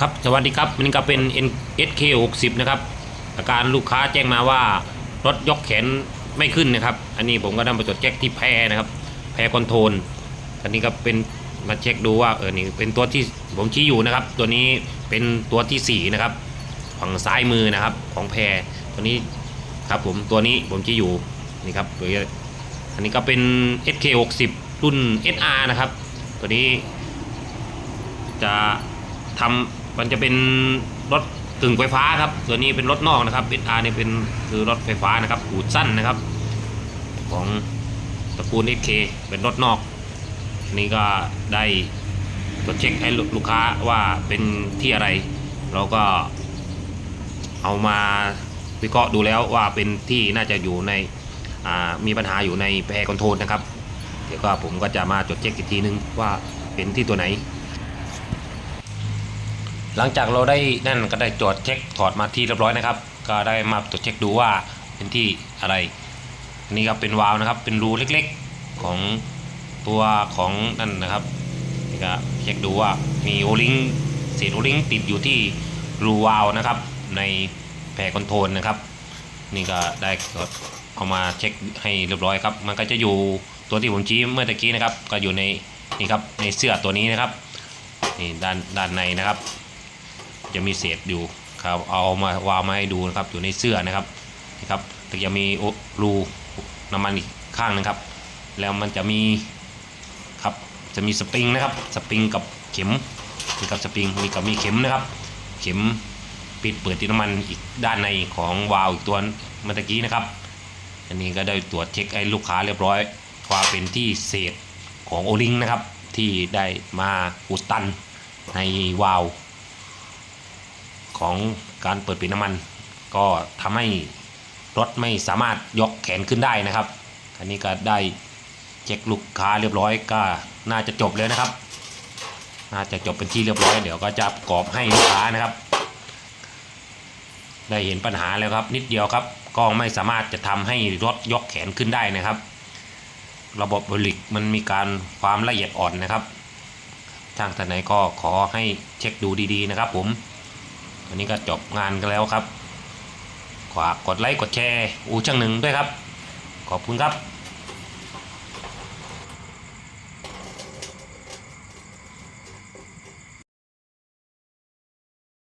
ครับสวัสดีครับมันก็เป็น SK 60นะครับอาการลูกค้าแจ้งมาว่ารถยกแขนไม่ขึ้นนะครับ อันนี้ผมก็นำไปตรวจเช็คที่แพรนะครับ แพรคอนโทรลอันนี้ก็เป็นมาเช็คดูว่าเออนี่เป็นตัวที่ผมชี้อยู่นะครับ ตัวนี้เป็นตัวที่สีนะครับฝั่งซ้ายมือนะครับของแพรตัวนี้ครับผมตัวนี้ผมชี้อยู่นี่ครับตัวนี้อันนี้ก็เป็น SK 60รุ่น SR นะครับ ตัวนี้จะทำ มันจะเป็นรถกึ่งไฟฟ้าครับตัวนี้เป็นรถนอกนะครับ SR เนี่ยเป็นคือรถไฟฟ้านะครับหูดสั้นนะครับ ของตระกูล SK เป็นรถนอกอันนี้ก็ได้ตรวจเช็คให้ลูกค้าว่าเป็นที่อะไร เราก็เอามาวิเคราะห์ดูแล้วว่าเป็นที่น่าจะอยู่ในมีปัญหาอยู่ในแพรคอนโทรลนะครับ เดี๋ยวก็ผมก็จะมาจดเช็คอีกทีนึงว่าเป็นที่ตัวไหน หลังจากเราได้นั่นก็ได้ตรวจเช็คถอดมาที่เรียบร้อยนะครับ ก็ได้มาตรวจเช็คดูว่าเป็นที่อะไรนนี้ครับเป็นวาล์วนะครับ เป็นรูเล็กๆของตัวของนั่นนะครับนี่ก็เช็คดูว่ามีโอลิงเศษโอลิงติดอยู่ที่รูวาล์วนะครับ ในแผงคอนโทรลนะครับ นี่ก็ได้เอามาเช็คให้เรียบร้อยครับ มันก็จะอยู่ตัวที่ผมชี้เมื่อตะกี้นะครับ ก็อยู่ในนี่ครับในเสื้อตัวนี้นะครับนี่ด้านด้านในนะครับ จะมีเศษอยู่ครับเอามาวางมาให้ดูนะครับอยู่ในเสื้อนะครับนี่ครับแต่จะมีโอรูน้ำมันอีกข้างหนึงครับ แล้วมันจะมีครับจะมีสปริงนะครับสปริงกับเข็มนี่กับสปริงมีกับมีเข็มนะครับ เข็มปิดเปิดที่น้ำมันอีกด้านในของวาล์วอีกตัวเมื่อกี้นะครับ อันนี้ก็ได้ตรวจเช็คให้ลูกค้าเรียบร้อยว่าเป็นที่เศษของโอลิงนะครับที่ได้มาอุดตันในวาล์ว ของการเปิดปิดน้ำมัน ก็ทำให้รถไม่สามารถยกแขนขึ้นได้นะครับอันนี้ก็ได้เช็คลูกค้าเรียบร้อยก็น่าจะจบแล้วนะครับ น่าจะจบเป็นที่เรียบร้อย เดี๋ยวก็จะปรอบให้ลูกค้านะครับ ได้เห็นปัญหาแล้วครับ นิดเดียวครับก็ไม่สามารถจะทำให้รถยกแขนขึ้นได้นะครับ ระบบบริกมันมีการความละเอียดอ่อนนะครับทางท่านไหนก็ขอให้เช็คดูดีๆนะครับผม วันนี้ก็จบงานกันแล้วครับฝากกดไลค์กดแชร์อูช่างหนึ่งด้วยครับ ขอบคุณครับ